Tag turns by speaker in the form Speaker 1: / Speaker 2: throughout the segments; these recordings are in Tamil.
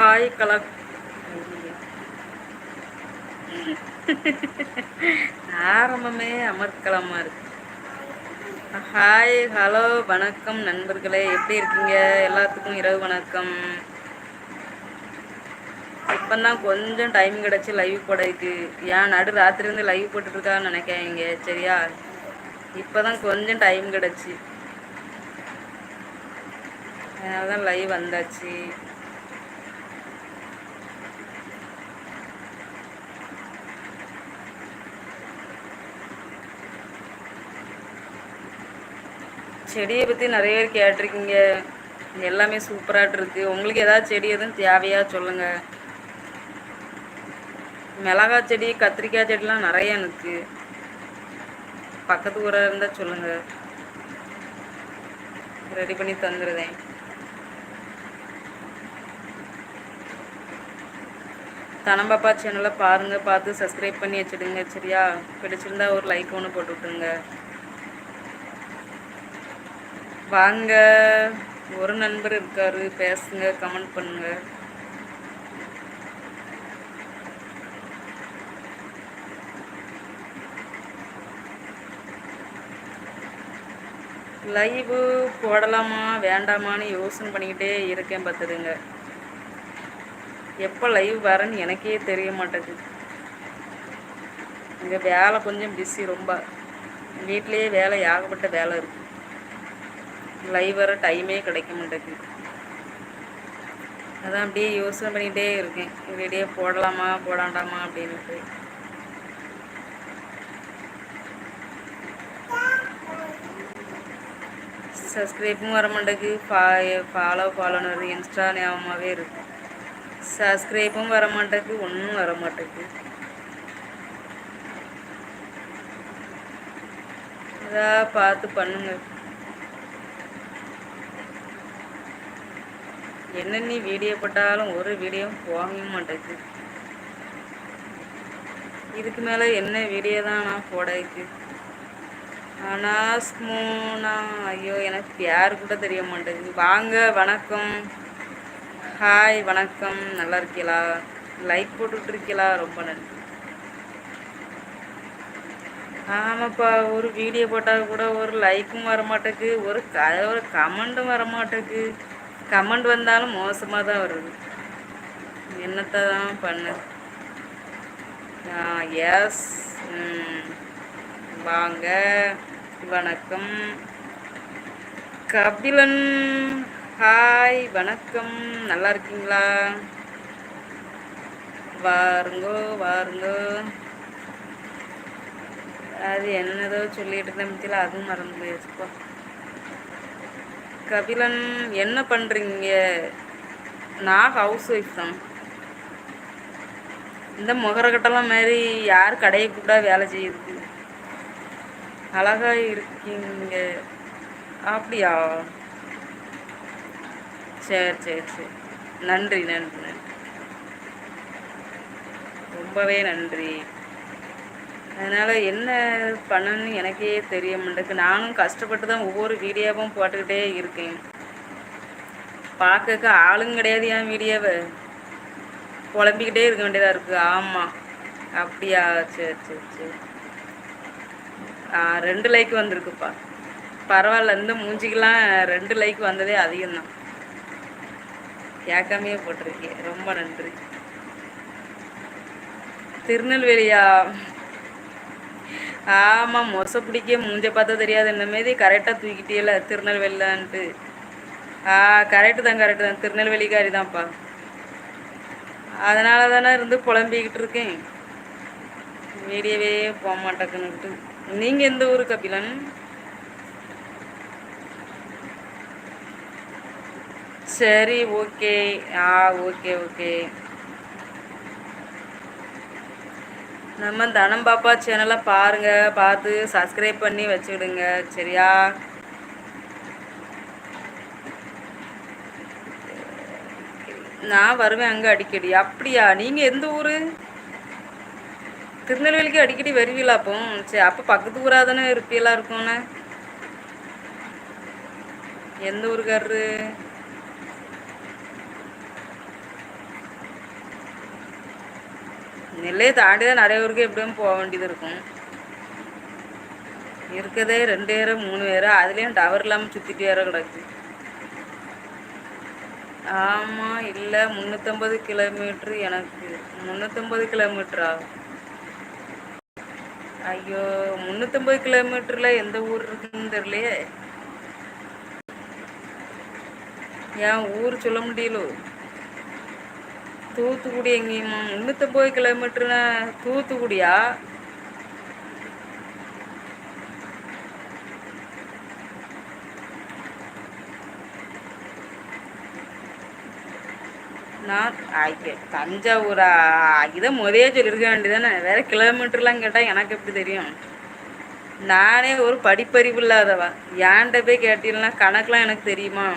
Speaker 1: ஹாய் கலா ஆரம்பமே அமர்க்கலமா இருக்கு. ஹாய் ஹலோ வணக்கம் நண்பர்களே. எப்படி இருக்கீங்க? எல்லாத்துக்கும் இரவு வணக்கம். இப்போதான் கொஞ்சம் டைம் கிடச்சி லைவ் போடக்கு ஏன் நடு ராத்திரி இருந்து லைவ் போட்டுட்ருக்கான்னு நினைக்காதீங்க சரியா? இப்போ தான் கொஞ்சம் டைம் கிடச்சி. அதனால தான் லைவ் வந்தாச்சு. செடியை பற்றி நிறைய பேர் கேட்டிருக்கீங்க. எல்லாமே சூப்பராகிட்டு இருக்குது உங்களுக்கு ஏதாவது செடி எதுவும் தேவையா சொல்லுங்கள் மிளகாய் செடி கத்திரிக்காய் செடிலாம் நிறைய எனக்கு. பக்கத்து ஊராக இருந்தால் சொல்லுங்கள் ரெடி பண்ணி தந்துடுதேன் தனம்பாப்பா சேனலை பாருங்கள் பார்த்து சப்ஸ்கிரைப் பண்ணி வச்சுடுங்க சரியா? பிடிச்சிருந்தா ஒரு லைக் ஒன்று போட்டு விட்டுருங்க. வாங்க. ஒரு நண்பர் இருக்காரு. பேசுங்க கமெண்ட் பண்ணுங்க. லைவு போடலாமா வேண்டாமான்னு யோசனை பண்ணிக்கிட்டே இருக்கேன் பார்த்துடுங்க. எப்போ லைவ் வரேன்னு எனக்கே தெரிய மாட்டேங்குது. இங்கே வேலை கொஞ்சம் பிஸி ரொம்ப. வீட்லேயே வேலை ஏகப்பட்ட வேலை இருக்குது லைவ் வர டைமே கிடைக்க மாட்டேங்குது. அதான் அப்படியே யோசனை பண்ணிகிட்டே இருக்கேன். ரெடியே போடலாமா போடாண்டாமா அப்படின்ட்டு சப்ஸ்கிரைப்பும் வர மாட்டேங்குது. ஃபா ஃபாலோ ஃபாலோன்னு இன்ஸ்டா ஞாபகமாகவே இருக்கும் சப்ஸ்கிரைப்பும் வர மாட்டேங்குது. ஒன்றும் வர மாட்டேங்குது. இதாக பார்த்து பண்ணுங்க. என்ன நீ வீடியோ போட்டாலும் ஒரு வீடியோ போகவும் மாட்டேங்குது. இதுக்கு மேலே என்ன வீடியோ தான் நான் போடக்கு அனாஸ்மோனா ஐயோ எனக்கு யார் கூட தெரிய மாட்டேங்குது. வாங்க வணக்கம். ஹாய் வணக்கம். நல்லா இருக்கீங்களா? லைக் போட்டுட்ருக்கீங்களா ரொம்ப நன்றி. ஆமாப்பா ஒரு வீடியோ போட்டால் கூட ஒரு லைக்கும் வரமாட்டேக்கு ஒரு க ஒரு கமெண்ட்டும் வரமாட்டேக்கு கமெண்ட் வந்தாலும் மோசமாக தான் வருது. என்னத்தை தான் பண்ணு. எஸ் வாங்க வணக்கம். கபிலன் ஹாய் வணக்கம். நல்லா இருக்கீங்களா? வாருங்கோ வாருங்கோ. அது என்னதோ சொல்லிட்டு இருந்தேன் அதுவும் மறந்து போயிடுச்சுப்பா கபிலன் என்ன பண்ணுறீங்க நான் ஹவுஸ் ஒய்ஃப் தான். இந்த முகரக்கட்டெல்லாம் மாதிரி யார் கடையை கூட வேலை செய்யுது அழகாக இருக்கீங்க. அப்படியா? சரி சரி சரி. நன்றி நன்றி நன்றி. ரொம்பவே நன்றி. அதனால் என்ன பண்ணணும்னு எனக்கே தெரிய மாட்டேங்குது. நானும் கஷ்டப்பட்டு தான் ஒவ்வொரு வீடியோவும் போட்டுக்கிட்டே இருக்கேன். பார்க்க ஆளும் கிடையாது என் வீடியோவை. குழம்பிக்கிட்டே இருக்க வேண்டியதாக இருக்குது ஆமாம் அப்படியா? சரி சரி சரி. ஆ ரெண்டு லைக் வந்திருக்குப்பா. பரவாயில்ல. இந்த மூஞ்சிக்கெலாம் ரெண்டு லைக் வந்ததே அதிகம்தான். கேட்காமையே போட்டிருக்கேன் ரொம்ப நன்றி. திருநெல்வேலியா? ஆமாம் மொசை பிடிக்க மூஞ்ச பார்த்தா தெரியாது. இந்த மாரி கரெக்டாக தூக்கிட்டேல திருநெல்வேலிலான்ட்டு. ஆ கரெக்டு தான் கரெக்டு தான். திருநெல்வேலிக்காரி தான்ப்பா அதனால தானே இருந்து புலம்பிக்கிட்டு இருக்கேன். வீடியோவே போக மாட்டேக்குன்னுட்டு நீங்கள் எந்த ஊர் கபிலன்? சரி ஓகே. ஆ ஓகே ஓகே. நம்ம தனம் பாப்பா சேனலை பாருங்கள் பார்த்து சப்ஸ்கிரைப் பண்ணி வச்சுக்கிடுங்க. சரியா? நான் வருவேன் அங்கே அடிக்கடி. அப்படியா? நீங்கள் எந்த ஊர்? திருநெல்வேலிக்கு அடிக்கடி வருவீங்களா அப்போ? சரி அப்போ பக்கத்து ஊராக தானே இருப்பீங்களா இருக்கும்ண்ணே எந்த ஊருக்காரரு? நெல்லையை தாண்டி தான் நிறைய ஊருக்கு எப்படியும் போக வேண்டியது இருக்கும். இருக்கதே ரெண்டு பேர் மூணு பேர் அதுலேயும் டவர் இல்லாமல் சுற்றிட்டு வேற கிடக்கு. ஆமாம் இல்லை முந்நூற்றம்பது கிலோமீட்ரு எனக்கு. முந்நூற்றம்பது கிலோமீட்டரா ஐயோ முந்நூற்றம்பது கிலோமீட்டரில் எந்த ஊர் இருக்குன்னு தெரியலையே. என் ஊர் சொல்ல முடியலோ? தூத்துக்குடி எங்கேயுமா முந்நூற்றம்பது கிலோமீட்டருனா தூத்துக்குடியா? நான் தஞ்சாவூரா? இதை முதையே சொல்லியிருக்க வேண்டியதானே வேற கிலோமீட்டர்லாம் கேட்டால் எனக்கு எப்படி தெரியும்? நானே ஒரு படிப்பறிவு இல்லாதவா. ஏன்ட்ட போய் கேட்டீங்கன்னா கணக்கெலாம் எனக்கு தெரியுமா?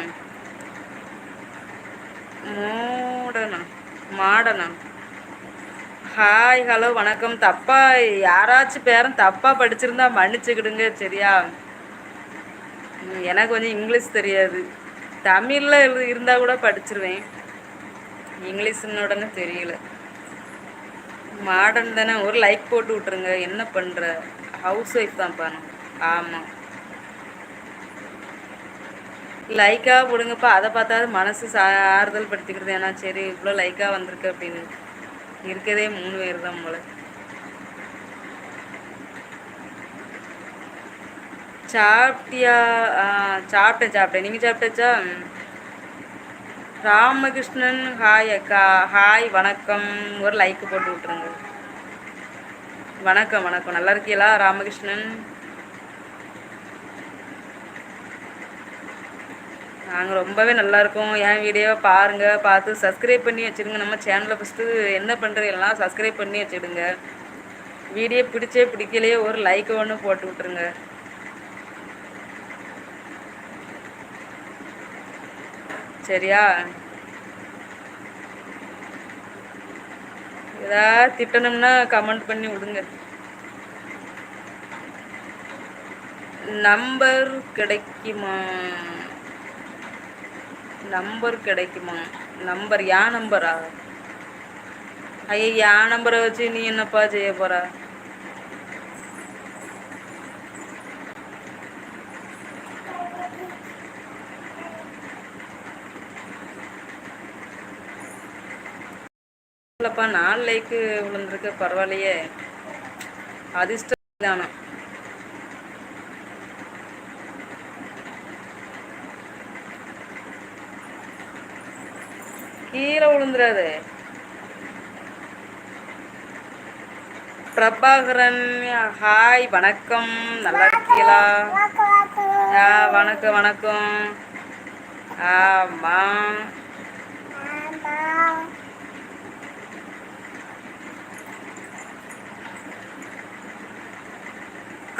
Speaker 1: மூடனா மாடனம் ஹாய் ஹலோ வணக்கம். தப்பா யாராச்சும் பேரும் தப்பா படிச்சிருந்தா மன்னிச்சுக்கிடுங்க சரியா? எனக்கு கொஞ்சம் இங்கிலீஷ் தெரியாது. தமிழில் இருந்தால் கூட படிச்சிருவேன். இங்கிலீஷ்னு உடனே தெரியல. மாடர்ன் தானே. ஒரு லைக் போட்டு விட்ருங்க என்ன பண்ணுற ஹவுஸ் ஒய்ஃப் தான்ப்பா நான் ஆமாம் லைக்காக போடுங்கப்பா அதை பார்த்தாது மனசு சா ஆறுதல் படுத்திக்கிறது ஏன்னா சரி இவ்வளோ லைக்காக வந்திருக்கு அப்படின்னு. இருக்கதே மூணு பேர் தான் போல. சாப்பிட்டியா? சாப்பிட்டேன் சாப்பிட்டேன். நீங்கள் சாப்பிட்டாச்சா? ராமகிருஷ்ணன் ஹாய் அக்கா. ஹாய் வணக்கம். ஒரு லைக் போட்டு விட்டுருங்க. வணக்கம் வணக்கம். நல்லா இருக்கீங்களா? ராமகிருஷ்ணன். நாங்கள் ரொம்பவே நல்லா இருக்கோம். என் வீடியோவை பாருங்கள் பார்த்து சப்ஸ்கிரைப் பண்ணி வச்சுடுங்க நம்ம சேனலை ஃபஸ்ட்டு என்ன பண்ணுறீங்கலாம் சப்ஸ்கிரைப் பண்ணி வச்சுடுங்க. வீடியோ பிடிச்சே பிடிக்கலையே ஒரு லைக் ஒன்று போட்டு விட்ருங்க சரியா? ஏதாவது திட்டணும்னா கமெண்ட் பண்ணி விடுங்க. நம்பர் கிடைக்குமா? நம்பர் கிடைக்குமா? நம்பர் யா நம்பரா? ஐயா யா நம்பரை வச்சு நீ என்னப்பா செய்ய போற? இல்லைப்பா நாலு லைக்கு விழுந்திருக்கு பரவாயில்லையே. அதிர்ஷ்டம் தானே கீழே விழுந்துடாது பிரபாகரன் ஹாய் வணக்கம். நல்லா இருக்கீங்களா? ஆ வணக்கம் வணக்கம். ஆமாம்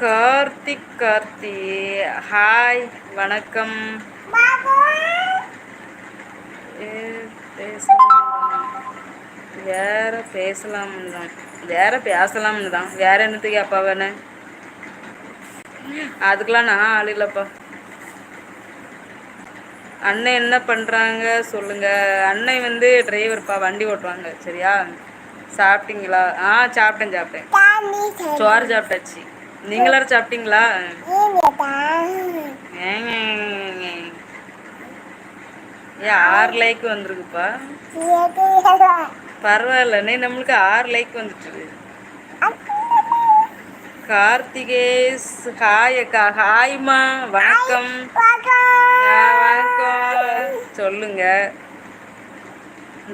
Speaker 1: கார்த்திக் கார்த்தி ஹாய் வணக்கம். வேற பேசலாம்னு தான். வேற பேசலாம்னு தான். வேற என்னத்துக்கு அப்பா வேணே? அதுக்கெல்லாம் நான் ஆள் இல்லைப்பா. அண்ணன் என்ன பண்ணுறாங்க சொல்லுங்கள் அண்ணன் வந்து டிரைவர்ப்பா வண்டி ஓட்டுவாங்க. சரியா? சாப்பிட்டீங்களா? ஆ சாப்பிட்டேன் சாப்பிட்டேன். சோறு சாப்பிட்டாச்சு. நீங்களாரும் சாப்பிட்டீங்களா? ஏ ஆறு லைக் வந்திருக்குப்பா. பரவாயில்ல. நீ நம்மளுக்கு ஆறு லைக் வந்துட்டு கார்த்திகேஸ் ஹாய் அக்கா. ஹாய்மா வணக்கம். வணக்கம். சொல்லுங்க.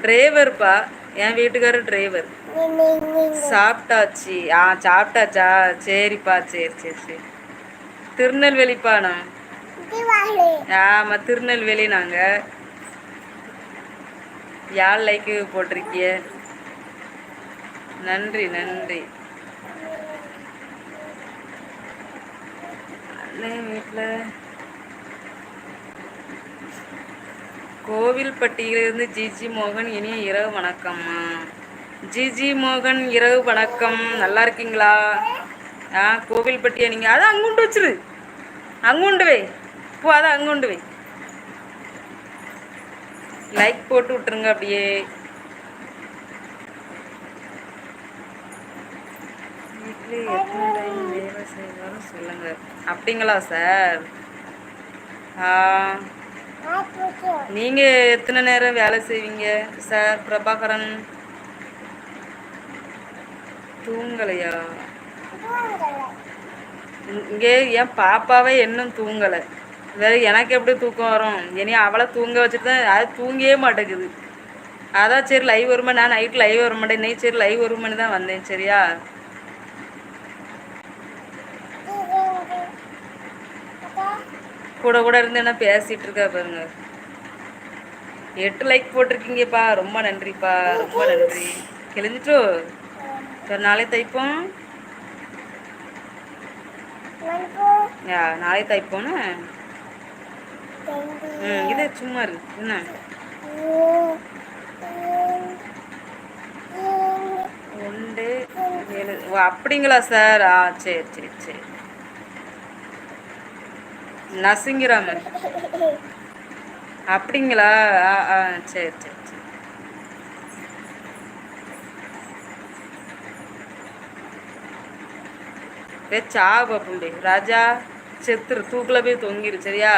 Speaker 1: டிரைவர்ப்பா என் வீட்டுக்காரர் டிரைவர் சாப்பிட்டாச்சு. ஆ சாப்பிட்டாச்சா? சரிப்பா சரி சரி சரி. திருநெல்வேலிப்பா நான் ஆமாம் திருநெல்வேலி நாங்கள் யார் லைக்கு போட்டிருக்கிய? நன்றி நன்றி. வீட்டில் கோவில்பட்டியிலிருந்து ஜிஜி மோகன் இனிய இரவு வணக்கம்மா ஜிஜி மோகன் இரவு வணக்கம். நல்லா இருக்கீங்களா? ஆ கோவில்பட்டியா நீங்கள் அதை அங்குண்டு வச்சிரு. அங்குண்டு வை. போ அதை அங்குண்டு வை. லைக் போட்டு விட்டுருங்க அப்படியே. எத்தனை டைம் வேலை செய்வாலும் சொல்லுங்கள் அப்படிங்களா சார் நீங்கள் எத்தனை நேரம் வேலை செய்வீங்க சார் பிரபாகரன். தூங்கலையா? இங்கே என் பாப்பாவே இன்னும் தூங்கலை. வேற எனக்கு எப்படி தூக்கம் வரும்? இனி அவளை தூங்க வச்சுட்டு தான் அது தூங்கியே மாட்டேங்குது. அதான் சரி லைவ் வருமா? நான் நைட் லைவ் வர மாட்டேன். இன்னைக்கு சரி லைவ் வருமானு தான் வந்தேன் சரியா? கூட கூட இருந்து என்ன பேசிட்டு இருக்கா பாருங்க. எட்டு லைக் போட்டிருக்கீங்கப்பா. ரொம்ப நன்றிப்பா. ரொம்ப நன்றி. கிழிஞ்சிட்டோ? சரி நாளை தைப்போம். நாளை தைப்போன்னு ம் இது சும்மா இருக்கு என்ன? ஒன்று ஏழு. ஓ அப்படிங்களா சார்? ஆ சரி சரி சரி. நசிங்கிறாமன் அப்படிங்களா? ஆ ஆ சரி சரி சரி. ஏ சாவு பார்ப்போம் ராஜா செத்துரு. தூக்கில் போய் தொங்கிரு சரியா?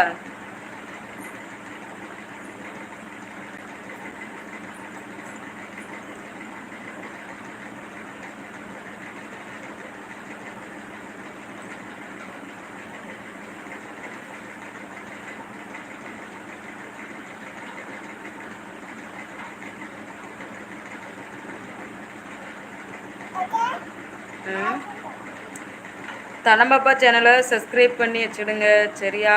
Speaker 1: தனபாப்பா சேனலை சப்ஸ்கிரைப் பண்ணி வச்சுடுங்க. சரியா?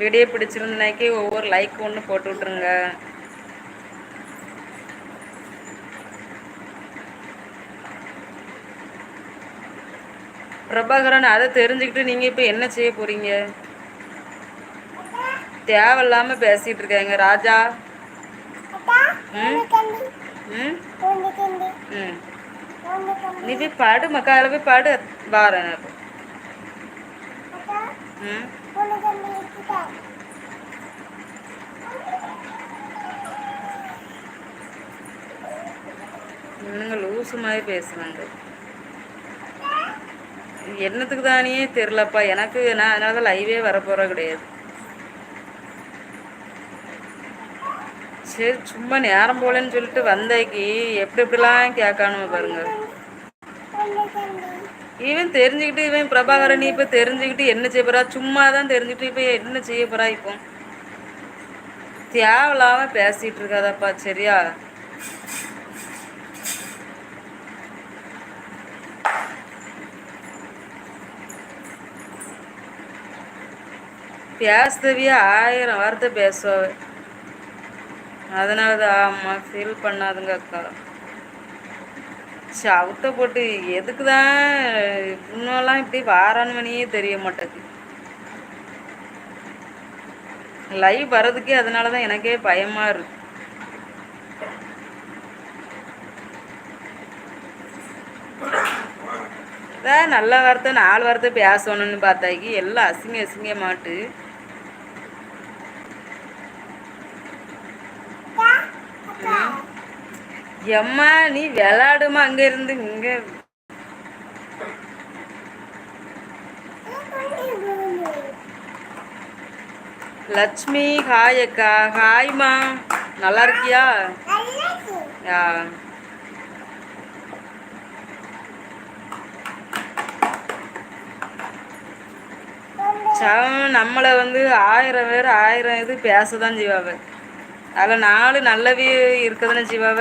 Speaker 1: வீடியோ பிடிச்சிருந்தனாக்கி ஒவ்வொரு லைக் ஒன்று போட்டு விட்ருங்க பிரபாகரன் அதை தெரிஞ்சுக்கிட்டு நீங்கள் இப்போ என்ன செய்ய போகிறீங்க தேவையில்லாமல் பேசிகிட்டு இருக்காங்க. ராஜா? ம்? ம்? ம். நீ போய் பாடு மக்கால போய் பாடு வாரேன் ம் லூசு மாதிரி பேசுனாங்க என்னத்துக்கு தானே தெரிலப்பா எனக்கு நான் அதனால தான் லைவே வரப்போகிற கிடையாது சரி சும்மா நேரம் போலன்னு சொல்லிட்டு வந்தேக்கி எப்படி எப்படிலாம் கேட்கானும பாருங்கள் இவன் தெரிஞ்சுக்கிட்டு இவன் பிரபாகரன் இப்போ தெரிஞ்சுக்கிட்டு என்ன செய்ய போறா? சும்மா தான் தெரிஞ்சுக்கிட்டு இப்போ என்ன செய்ய போறா இப்போ? தேவையில்லாம பேசிட்டு இருக்காதாப்பா சரியா? பேசுதவியா? ஆயிரம் வார்த்தை பேசுவாவே. அதனால தான் ஆமாம் ஃபீல் பண்ணாதுங்க அக்கா. சவுத்த போட்டு எதுக்கு தான் இன்னும்லாம் இப்படி வாரானுமணியே தெரிய மாட்டேங்குது. லைவ் வர்றதுக்கே அதனால தான் எனக்கே பயமாக இருக்கு. நல்ல வார்த்தை நாலு வார்த்தை பேசணும்னு பார்த்தாக்கி எல்லாம் அசிங்க அசிங்க மாட்டு எம்மா நீ விளாடுமா அங்க இருந்து இங்க. லட்சுமி ஹாய் அக்கா. ஹாய்மா நல்லா இருக்கியா? யா நம்மளை வந்து ஆயிரம் பேர் ஆயிரம் இது பேச தான் செய்வாங்க அதில் நாலு நல்லவே இருக்குதுன்னு செய்வாவ?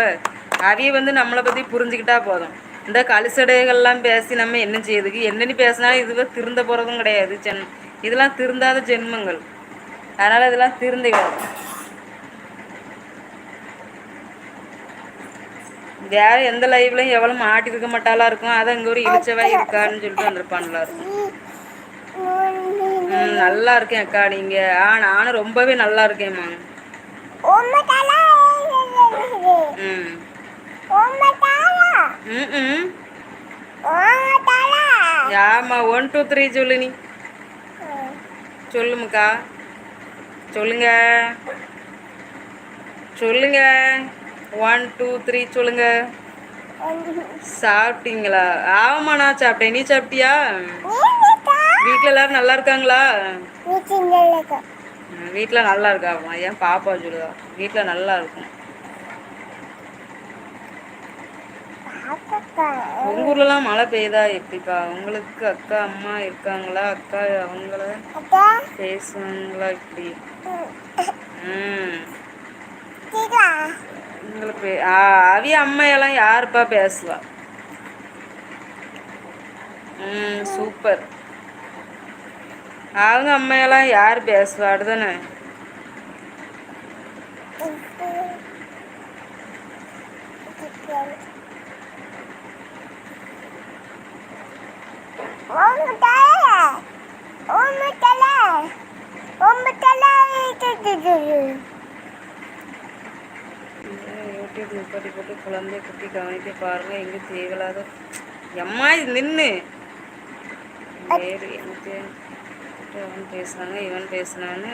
Speaker 1: அவைய வந்து நம்மளை பற்றி புரிஞ்சுக்கிட்டா போதும். இந்த கலிசடைகள்லாம் பேசி நம்ம என்ன செய்யுதுக்கு என்னென்னு பேசினாலும் இதுவே திருந்த போகிறதும் கிடையாது. ஜென் இதெல்லாம் திருந்தாத ஜென்மங்கள். அதனால் இதெல்லாம் திருந்துகிறது வேற எந்த லைவ்லையும் எவ்வளோ மாட்டிருக்க மாட்டாலா இருக்கும். அதை அங்கே ஒரு இழிச்சவா இருக்கான்னு சொல்லிட்டு வந்திருப்பான்ல. இருக்கும் நல்லா இருக்கேன் அக்கா நீங்க. ஆ நானும் ரொம்பவே நல்லா இருக்கேன்மா ம் ஆமா ஒன் டூ த்ரீ சொல்லு நீ. சொல்லுமுக்கா. சொல்லுங்க. சொல்லுங்க. ஒன் டூ த்ரீ சொல்லுங்க. சாப்பிட்டீங்களா? ஆமாம் நான் சாப்பிட்டேன். நீ சாப்பிட்டியா? வீட்டில் எல்லாரும் நல்லா இருக்காங்களா? வீட்டில் நல்லா இருக்காமா ஏன் பாப்பா சொல்லுதா? வீட்டில் நல்லா இருக்கும். உங்க ஊர்லலாம் மழை பெய்யுதா எப்படிப்பா உங்களுக்கு அக்கா அம்மா இருக்காங்களா அக்கா அவங்கள பேசுவாங்களா இப்படி ம் உங்களுக்கு அவிய அம்மையெல்லாம் யாருப்பா பேசுவா ம் சூப்பர் அவங்க அம்மையெல்லாம் யார் பேசுவா அடுதானே யூடியூப் நிப்பாட்டி போட்டு குழந்தை குட்டி கவனித்து பாருங்க எங்கேயும் தேவையில்லாத எம்மா இது நின்று வேறு எனக்கு அவன் பேசுனாங்க இவன் பேசுனான்னு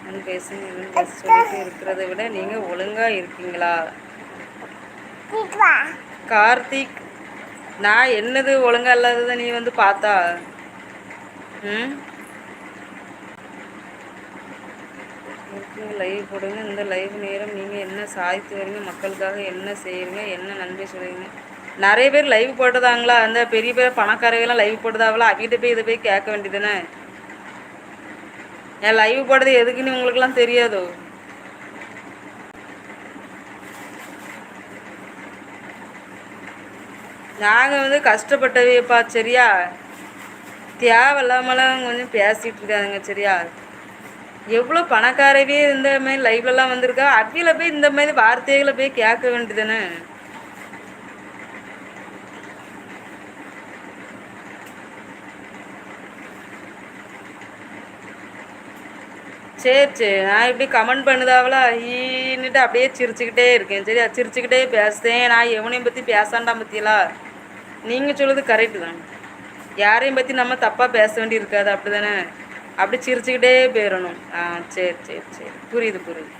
Speaker 1: அவன் பேசுங்க இவன் பேச சொல்லிட்டு இருக்கிறத விட நீங்கள் ஒழுங்காக இருக்கீங்களா கார்த்திக் நான் என்னது ஒழுங்கா இல்லாததை நீ வந்து பார்த்தா? ம்? லைவ் போடுங்க இந்த லைவ் நேரம் நீங்கள் என்ன சாதித்து வரீங்க மக்களுக்காக என்ன செய்கிறீங்க என்ன நன்மை சொல்கிறீங்க நிறைய பேர் லைவ் போட்டதாங்களா? அந்த பெரிய பெரிய பணக்காரங்களாம் லைவ் போட்டதாங்களா அவகிட்ட போய் இதை போய் கேட்க வேண்டியதுன்னு என் லைவ் போடுறது எதுக்குன்னு உங்களுக்குலாம் தெரியாதோ? நாங்கள் வந்து கஷ்டப்பட்டவையப்பா சரியா? தேவையில்லாமலாம் கொஞ்சம் பேசிகிட்டு இருக்காதுங்க சரியா? எவ்வளோ பணக்காரவே இந்த மாதிரி லைவ்லலாம் வந்திருக்கா? அவியில் போய் இந்த மாதிரி வார்த்தைகளை போய் கேட்க வேண்டியதுன்னு சரி சரி. நான் இப்படி கமெண்ட் பண்ணுதாவளா? ஈன்னுட்டு அப்படியே சிரிச்சுக்கிட்டே இருக்கேன் சரியா? சிரிச்சுக்கிட்டே பேசுகிறேன் நான் எவனையும் பற்றி பேசாண்டா பற்றியலா நீங்கள் சொல்லுது கரெக்டு தான். யாரையும் பற்றி நம்ம தப்பாக பேச வேண்டி இருக்காது அப்படி தானே அப்படி சிரிச்சுக்கிட்டே போயிடணும் ஆ சரி சரி சரி. புரியுது புரியுது.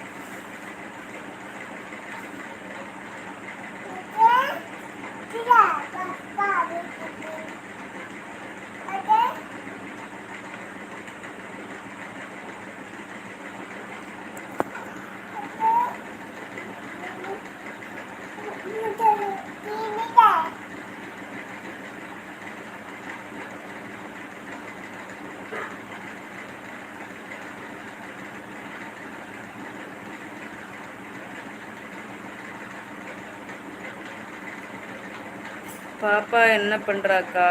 Speaker 1: பாப்பா என்ன பண்ணுறாக்கா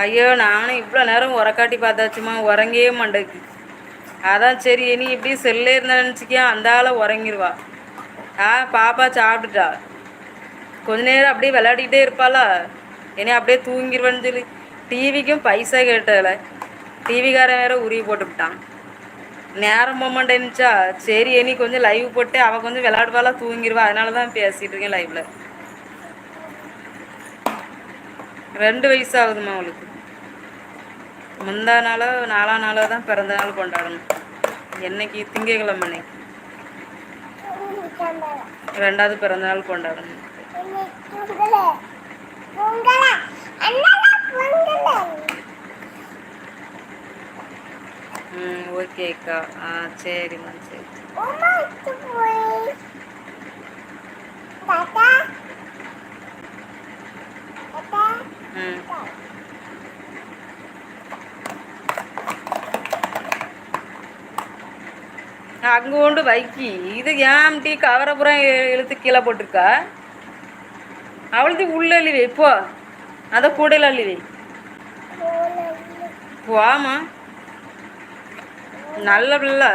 Speaker 1: ஐயோ நானும் இவ்வளோ நேரம் உரக்காட்டி பார்த்தாச்சுமா உறங்கவே மாட்டேக்கு அதான் சரி இனி இப்படி செல்லே இருந்தா நினச்சிக்கியா அந்த ஆளை உறங்கிடுவா ஆ பாப்பா சாப்பிட்டுட்டா. கொஞ்ச நேரம் அப்படியே விளையாடிக்கிட்டே இருப்பாளா? இனி அப்படியே தூங்கிடுவேன்னு சொல்லி டிவிக்கும் பைசா கேட்டதில்ல டிவிக்காரன் வேற உருவி போட்டுவிட்டான் நேரம் போக மாட்டேன்னுச்சா? சரி இனி கொஞ்சம் லைவ் போட்டு அவள் கொஞ்சம் விளையாடுவாளா தூங்கிடுவா அதனால தான் பேசிகிட்டு இருக்கேன் லைவில் ரெண்டு வயசு ஆகுதுமா அவளுக்கு. முந்தா நாளோ நாலா நாளோ தான் பிறந்த நாள் கொண்டாடணும். என்னைக்கு? திங்கக்கிழமை ரெண்டாவது பிறந்த நாள் கொண்டாடணும். ம் ஓகேக்கா ஆ சரிம்மா சரி ம் அங்கே கொண்டு வைக்கி. இது ஏன் டீ கவரை இழுத்து கீழே போட்டிருக்கா? அவளுக்கு உள்ள அள்ளிவே போ. அதை கூடையில் அள்ளிவே போமா நல்ல பிள்ளை.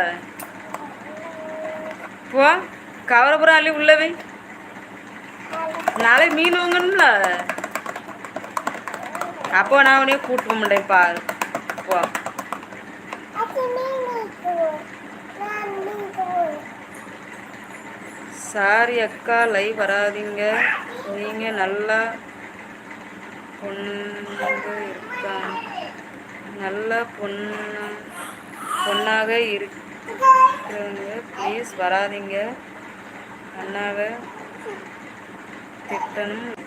Speaker 1: போ. கவரபுரம் பூரா அள்ளி உள்ளவை நாளை மீன் வாங்கணும்ல. அப்போ நான் உடனே கூட்டு போக மாட்டேன் பாரு. போ. சாரி அக்கா லைவ் வராதிங்க. நீங்கள் நல்லா பொண்ணாக இருக்காங்க. நல்ல பொண்ணு பொண்ணாக இருக்கிறவங்க ப்ளீஸ் வராதிங்க. அண்ணாவை திட்டணும்.